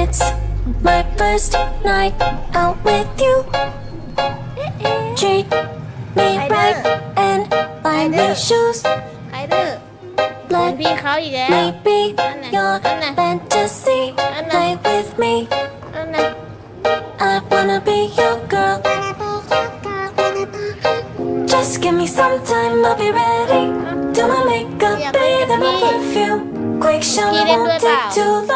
It's my first night out with you. Treat me right and buy me shoes. ใครดื้อ Let พี่เขาอีกแล้ว me be your fantasy. Play with me. I wanna be your girl. Just give me some time, I'll be ready. Do my makeup, bathe in my perfume. Quick shower won't take too long.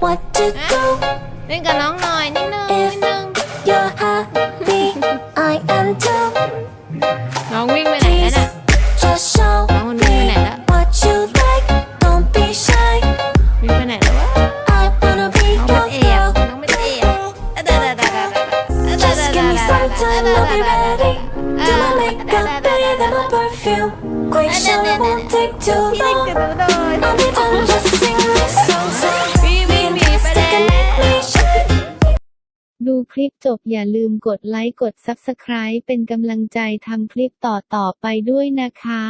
what to do Nên cả nón nồi nín nương nín nương You're happy, I am too Ngọn nguyên bên này nè Just show Ngọn nguyên bên này đó What you like, don't be shy Nguyên bên này đó quá I wanna be your girl Nóng bên eo Just give me some time, I'll be ready Do my makeup better than my perfume Quick show, it won't take too long ดูคลิปจบอย่าลืมกดไลค์กดซับสไคร b e เป็นกำลังใจทำคลิปต่อ ๆ ไปด้วยนะคะ